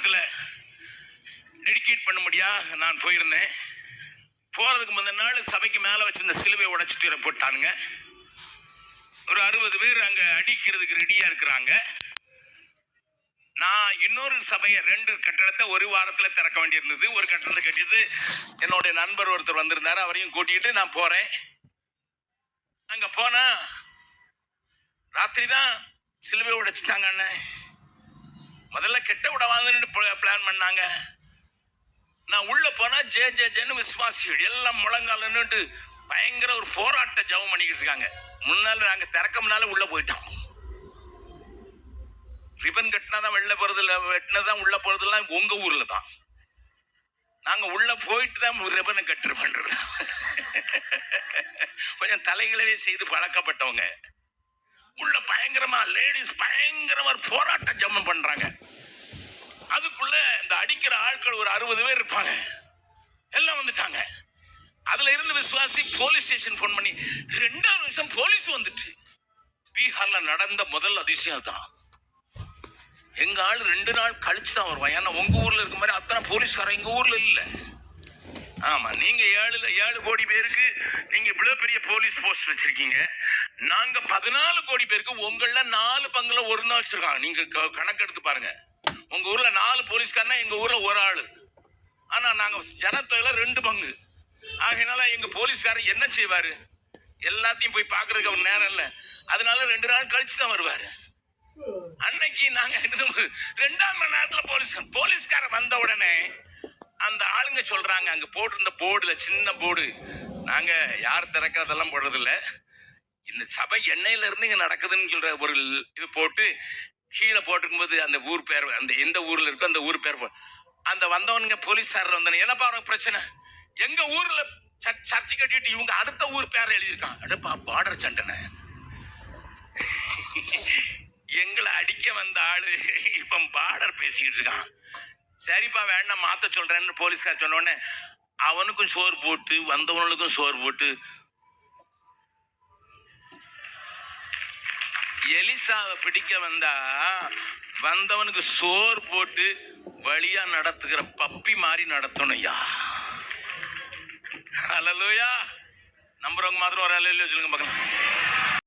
படத்தில் டெடிகேட் பண்ண முடியா? நான் போயிருந்தேன். போகிறதுக்கு முந்தின நாள் சபைக்கு மேலே வச்சிருந்த சிலுவை உடைச்சிட்டு போட்டானுங்க. ஒரு அறுபது பேர் அங்கே அடிக்கிறதுக்கு ரெடியாக இருக்கிறாங்க. நான் இன்னொரு சபையை ரெண்டு கட்டடத்தை ஒரு வாரத்தில் திறக்க வேண்டியிருந்தது. ஒரு கட்டடத்தை கட்டிட்டு என்னுடைய நண்பர் ஒருத்தர் வந்திருந்தார். அவரையும் கூட்டிகிட்டு நான் போகிறேன் அங்கே போனால் ராத்திரி தான் சிலுவை உடைச்சிட்டாங்க அண்ணன் முதல்ல கெட்ட விட வாங்கன்னு பிளான் பண்ணாங்க. நான் உள்ள போனா ஜே ஜே ஜேன்னு விசுவாசிகள் எல்லாம் முழங்கால நின்னுட்டு பயங்கர ஒரு போராட்ட ஜெபம் பண்ணிக்கிட்டு இருக்காங்க. முன்னால நாங்க திறக்க முன்னால உள்ள போயிட்டோம். ரிபன் கட்டினாதான் வெளில போறது இல்லை வெட்டினதான் உள்ள போறதெல்லாம் உங்க ஊர்ல தான். நாங்க உள்ள போயிட்டு தான் ரிபனை கட்டு பண்றது. கொஞ்சம் தலைகளவே செய்து பழக்கப்பட்டவங்க. உள்ள பயங்கரமா லேடிஸ் பயங்கரமா போராட்டம் போராட்ட ஜெபம் பண்றாங்க. அடிக்கிற ஆட்கள் ஒரு அறுபது பேர் இருப்பாங்க. எல்லாம் வந்துட்டாங்க. அதுல இருந்து விசுவாசி போலீஸ் ஸ்டேஷன் ஃபோன் பண்ணி ரெண்டாவது நிமிஷம் போலீஸ் வந்துட்டு. பீகார்ல நடந்த முதல் அதிசயம் தான் எங்க ஆள் ரெண்டு நாள் கழிச்சு தான் வருவான். ஏன்னா உங்க ஊர்ல இருக்க மாதிரி அத்தனை போலீஸ்காரன் எங்க ஊர்ல இல்ல. ஆமா நீங்க ஏழுல ஏழு கோடி பேருக்கு நீங்க இவ்வளவு பெரிய போலீஸ் போஸ்ட் வச்சிருக்கீங்க. நாங்க பதினாலு கோடி பேருக்கு உங்கள நாலு பங்குல ஒரு நாள் வச்சிருக்காங்க. நீங்க க- கணக்கெடுத்து பாருங்க. உங்க ஊர்ல நாலு போலீஸ்காரனா எங்க ஊர்ல ஒரு ஆளு. ஆனா நாங்க ஜனத்தொகையில ரெண்டு பங்கு. ஆகையினால எங்க போலீஸ்காரர் என்ன செய்வாரு? எல்லாத்தையும் போய் பாக்குறதுக்கு அவர் நேரம் இல்ல. அதனால ரெண்டு நாள் கழிச்சு தான் வருவாரு. அன்னைக்கு நாங்க ரெண்டாம் மணி நேரத்துல போலீஸ் போலீஸ்கார வந்த உடனே அந்த ஆளுங்க சொல்றாங்க அங்க போட்டிருந்த போர்டுல சின்ன போர்டு. நாங்க யார் திறக்கிறதெல்லாம் போடுறதில்ல. இந்த சபை எண்ணெயில இருந்து இங்க நடக்குதுன்னு சொல்ற ஒரு இது போட்டு கீழே போட்டிருக்கும்போது அந்த ஊர் பேர் அந்த எந்த ஊர்ல இருக்கோ அந்த ஊர் பேர் அந்த வந்தவனுங்க போலீஸார் வந்தவன என்னப்பா அவனுக்கு பிரச்சனை? எங்க ஊர்ல சர்ச் சர்ச்சு கட்டிட்டு இவங்க அடுத்த ஊர் பேர் எழுதியிருக்கான். அடுப்பா பார்டர் சண்டனை எங்களை அடிக்க வந்த ஆளு இப்ப பார்டர் பேசிக்கிட்டு இருக்கான். சரிப்பா வேண்டாம் மாத்த சொல்றேன்னு போலீஸ்கார் சொன்ன உடனே அவனுக்கும் சோறு போட்டு வந்தவனுக்கும் சோறு போட்டு எலிசாவை பிடிக்க வந்தா வந்தவனுக்கு சோறு போட்டு வழியா நடத்துகிற பப்பி மாதிரி நடத்தணும்யா அலலுயா நம்புறவங்க மாத்திரம் ஒரு அலையில சொல்லுங்க பார்க்கலாம்.